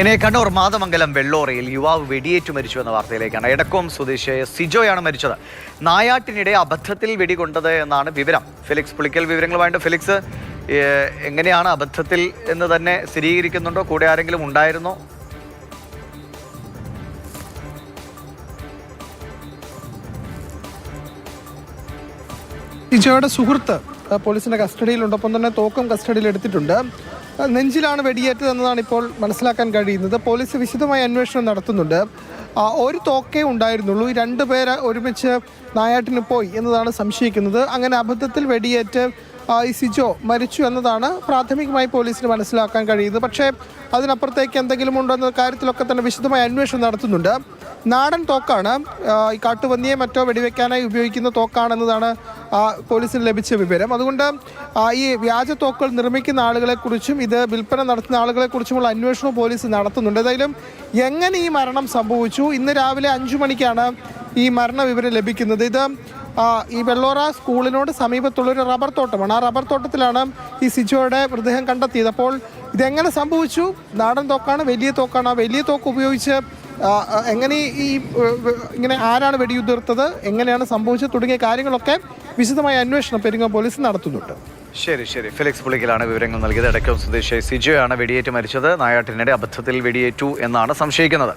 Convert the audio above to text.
ഇനി കണ്ണൂർ മാതമംഗലം വെള്ളോറയിൽ യുവാവ് വെടിയേറ്റു മരിച്ചു എന്ന വാർത്തയിലേക്കാണ്. എടക്കോം സ്വദേശിയായ സിജോയാണ് മരിച്ചത്. നായാട്ടിനിടെ അബദ്ധത്തിൽ വെടികൊണ്ടത് എന്നാണ് വിവരം. ഫിലിക്സ് പുളിക്കൽ വിവരങ്ങളുമായിട്ട് ഫിലിക്സ് എങ്ങനെയാണ് അബദ്ധത്തിൽ എന്ന് തന്നെ സ്ഥിരീകരിക്കുന്നുണ്ടോ? കൂടെ ആരെങ്കിലും ഉണ്ടായിരുന്നോ? സിജോയുടെ സുഹൃത്ത് പോലീസിന്റെ കസ്റ്റഡിയിലുണ്ട്. ഒപ്പം തന്നെ തോക്കും കസ്റ്റഡിയിൽ എടുത്തിട്ടുണ്ട് നെഞ്ചിലാണ് വെടിയേറ്റതെന്നതാണ് ഇപ്പോൾ മനസ്സിലാക്കാൻ കഴിയുന്നത്. പോലീസ് വിശദമായ അന്വേഷണം നടത്തുന്നുണ്ട്. ഒരു തോക്കേ ഉണ്ടായിരുന്നുള്ളൂ. ഈ ഒരുമിച്ച് നായാട്ടിന് പോയി എന്നതാണ് സംശയിക്കുന്നത്. അങ്ങനെ അബദ്ധത്തിൽ വെടിയേറ്റ് ഈ സിജോ മരിച്ചു എന്നതാണ് പ്രാഥമികമായി പോലീസിന് മനസ്സിലാക്കാൻ കഴിയുന്നത്. പക്ഷേ അതിനപ്പുറത്തേക്ക് എന്തെങ്കിലും ഉണ്ടോ എന്ന കാര്യത്തിലൊക്കെ തന്നെ വിശദമായി അന്വേഷണം നടത്തുന്നുണ്ട്. നാടൻ തോക്കാണ്. ഈ കാട്ടുപന്നിയെ മറ്റോ വെടിവെക്കാനായി ഉപയോഗിക്കുന്ന തോക്കാണെന്നതാണ് പോലീസിന് ലഭിച്ച വിവരം. അതുകൊണ്ട് ഈ വ്യാജ തോക്കുകൾ നിർമ്മിക്കുന്ന ആളുകളെക്കുറിച്ചും ഇത് വിൽപ്പന നടത്തുന്ന ആളുകളെക്കുറിച്ചുമുള്ള അന്വേഷണവും പോലീസ് നടത്തുന്നുണ്ട്. ഏതായാലും എങ്ങനെ ഈ മരണം സംഭവിച്ചു? ഇന്ന് രാവിലെ അഞ്ചു മണിക്കാണ് ഈ മരണ വിവരം ലഭിക്കുന്നത്. ഇത് ഈ വെള്ളോറ സ്കൂളിനോട് സമീപത്തുള്ള ഒരു റബ്ബർ തോട്ടമാണ്. ആ റബ്ബർ തോട്ടത്തിലാണ് ഈ സിജോയുടെ മൃതദേഹം കണ്ടെത്തിയത്. അപ്പോൾ ഇതെങ്ങനെ സംഭവിച്ചു? നാടൻ തോക്കാണ് വലിയ തോക്കാണ്. ആ വലിയ തോക്ക് ഉപയോഗിച്ച് എങ്ങനെ ഈ ഇങ്ങനെ ആരാണ് വെടിയുതിർത്തത്? എങ്ങനെയാണ് സംഭവിച്ചത്? തുടങ്ങിയ കാര്യങ്ങളൊക്കെ വിശദമായ അന്വേഷണം പെരിങ്ങ പോലീസ് നടത്തുന്നുണ്ട്. ശരി ശരി. ഫിലിക്സ് പുളിക്കലാണ് വിവരങ്ങൾ നൽകിയത്. എടക്കോം സ്വദേശി സിജോയാണ് വെടിയേറ്റ് മരിച്ചത്. നായാട്ടിനിടെ അബദ്ധത്തിൽ വെടിയേറ്റു എന്നാണ് സംശയിക്കുന്നത്.